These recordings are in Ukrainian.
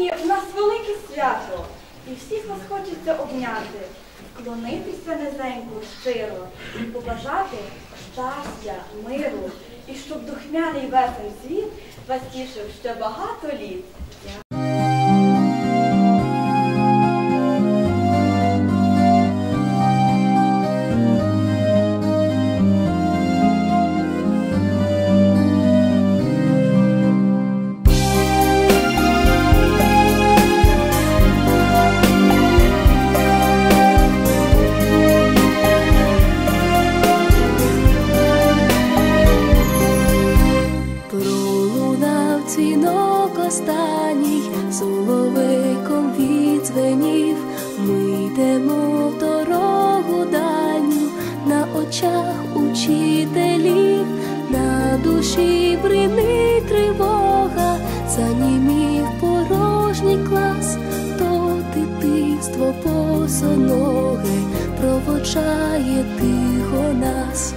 Сьогодні в нас велике свято, і всіх вас хочеться обняти, вклонитися низенько щиро, і побажати щастя, миру, і щоб духмяний весен світ вас тішив ще багато літ. Відзвенів. Ми йдемо в дорогу дальню, на очах учителів, на душі бринить тривога, занімів порожній клас, то дитинство босоноге проводжає тихо нас.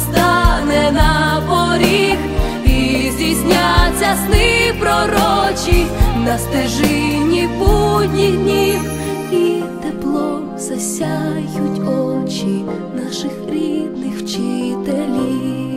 Стане на поріг, і здійсняться сни пророчі на стежині будніх днів, і теплом засяють очі наших рідних вчителів.